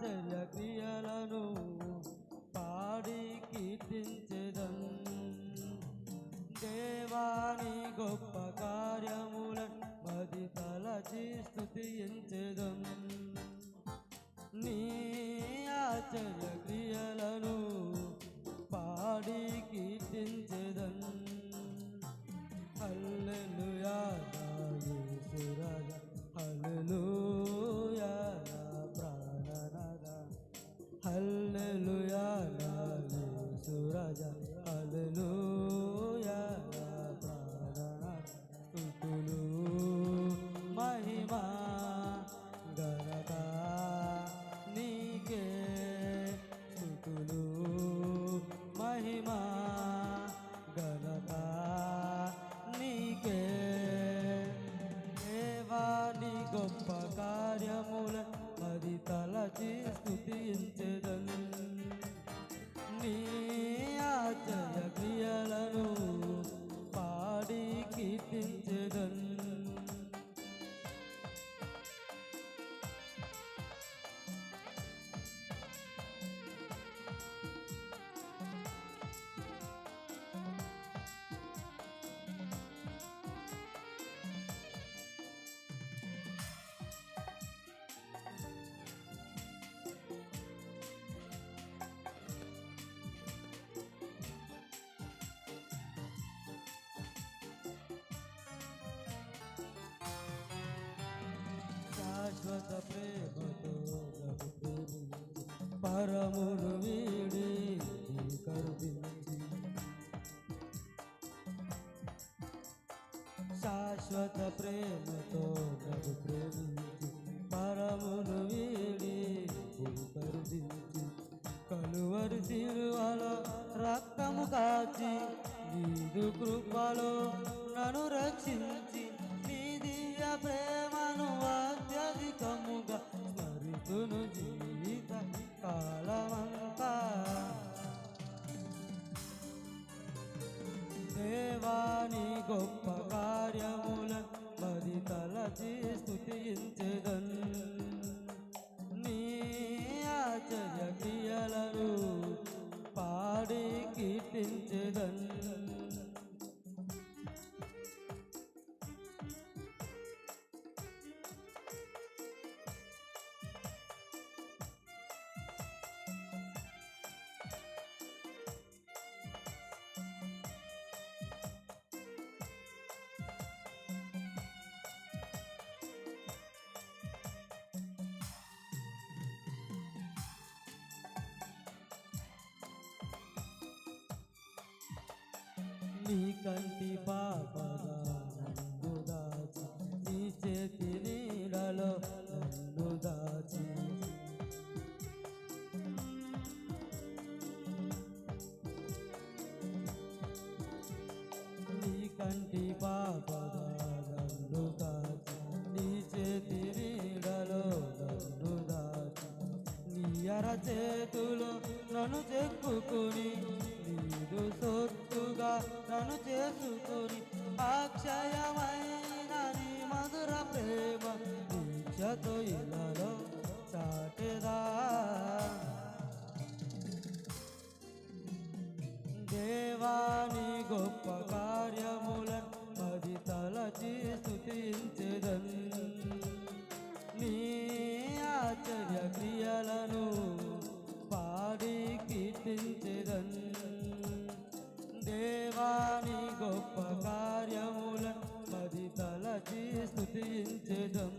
चलती పరమును వీడి కరుపించి శాశ్వత ప్రేమతో ప్రభు ప్రేమించి పరమును వీడి కరుపించి కలువరి తిరువలో రక్తము కాచి నీదు కృపలో నన్ను రక్షించి నీ దివ్య ప్రేమ నీ కంటి పాపగా నన్ను దాచి నీ చేతి నీడలో నన్ను దాచి. నీ కంటి పాపగా నన్ను దాచి నీ చేతి నీడలో నన్ను దాచి. నీ అర చేతులు నన్ను చెక్కుకుని నీదు సొత్తుగా నన్ను చేసుకుని అక్షయమైన స్థుతించడం